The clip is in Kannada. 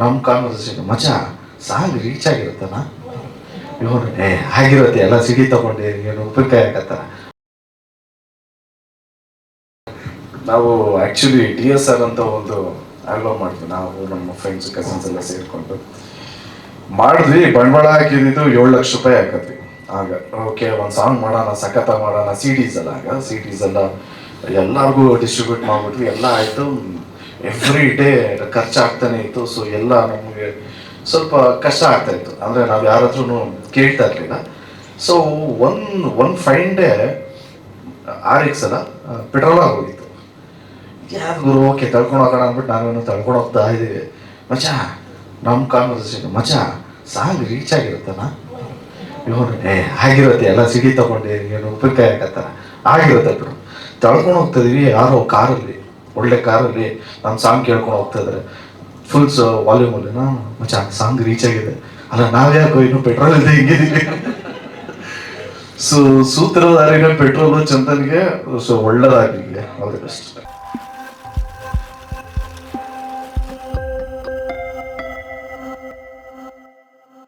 ನಮ್ಮ ಕಾನ್ವರ್ಸೇಷನ್ ಮಚ ಸಾಂಗ್ ರೀಚ್ ಆಗಿರುತ್ತಲ್ಲ ಇವನು, ಏ, ಆಗಿರುತ್ತೆ, ಎಲ್ಲ ಸಿಡಿ ತಗೊಂಡು, ಏನು ಉಪ್ಪಿನಕಾಯಿ ಹಾಕತ್ತಾರ. ನಾವು ಆ್ಯಕ್ಚುಲಿ ಡಿ ಎಸ್ ಆರ್ ಅಂತ ಒಂದು ಆಲ್ಬಮ್ ಮಾಡಿದ್ವಿ, ನಾವು ನಮ್ಮ ಫ್ರೆಂಡ್ಸ್ ಕಸಿನ್ಸ್ ಎಲ್ಲ ಸೇರಿಕೊಂಡು. ಮಾಡಿದ್ವಿ, ಬಂಡವಾಳ ಹಾಕಿದ್ದು ಏಳು ಲಕ್ಷ ರೂಪಾಯಿ ಹಾಕತ್ವಿ ಆಗ ಓಕೆ ಒಂದು ಸಾಂಗ್ ಮಾಡೋಣ ಸಖತ್ತ ಮಾಡೋಣ ಸಿ ಡೀಸ್ ಎಲ್ಲ, ಆಗ ಸಿ ಡೀಸ್ ಎಲ್ಲ ಎಲ್ಲರಿಗೂ ಡಿಸ್ಟ್ರಿಬ್ಯೂಟ್ ಮಾಡಿಬಿಟ್ವಿ, ಎಲ್ಲ ಆಯಿತು. ಎವ್ರಿ ಡೇ ಖರ್ಚಾಗ್ತಾನೆ ಇತ್ತು ಸೊ ಎಲ್ಲ ನಮಗೆ ಸ್ವಲ್ಪ ಕಷ್ಟ ಆಗ್ತಾ ಇತ್ತು. ಅಂದರೆ ನಾವು ಯಾರಾದ್ರೂ ಕೇಳ್ತಾ ಇರಲಿಲ್ಲ. So one one fine day R X ಅಲ್ಲ ಪೆಟ್ರೋಲ್ ಆಗೋಗಿತ್ತು ಯಾರು ಗುರು, ಓಕೆ ತಳ್ಕೊಂಡು ಹೋಗೋಣ ಅಂದ್ಬಿಟ್ಟು ನಾವೇನು ತಳ್ಕೊಂಡು ಹೋಗ್ತಾ ಇದ್ದೀವಿ. ಮಚಾ ನಮ್ಮ ಕಾನ್ವರ್ಸೇಷನ್ ಮಚಾ ಸಾಂಗ್ ರೀಚ್ ಆಗಿರುತ್ತಲ್ಲ ಇವನು ಏ, ಆಗಿರುತ್ತೆ, ಎಲ್ಲ ಸಿಡಿ ತಗೊಂಡು, ಏನು, ಉಪ್ಪಿನಕಾಯಿ ಹಾಕತ್ತಾರ ಆಗಿರುತ್ತೆ ತಳ್ಕೊಂಡು ಹೋಗ್ತಾ ಇದೀವಿ, ಯಾರೋ ಕಾರಲ್ಲಿ. ಒಳ್ಳೆ ಕಾರಲ್ಲಿ ನಮ್ಮ ಸಾಂಗ್ ಕೇಳ್ಕೊಂಡು ಹೋಗ್ತಾ ಇದ್ರೆ ಫುಲ್ ವಾಲ್ಯೂಮ್ ಅಲ್ಲಿ ಮಚ ಸಾಂಗ್ ರೀಚ್ ಆಗಿದೆ. ಅಲ್ಲ, ನಾವ್ಯಾಕೋ ಇನ್ನು ಪೆಟ್ರೋಲ್ ಇದೆ. ಹಿಂಗೆ ಸೊ ಸೂತ್ರಧಾರಿನ ಪೆಟ್ರೋಲು ಚಂದನ್ಗೆ ಸೊ ಒಳ್ಳೇದಾಗಲಿ ಆಲ್ ದಿ ಬೆಸ್ಟ್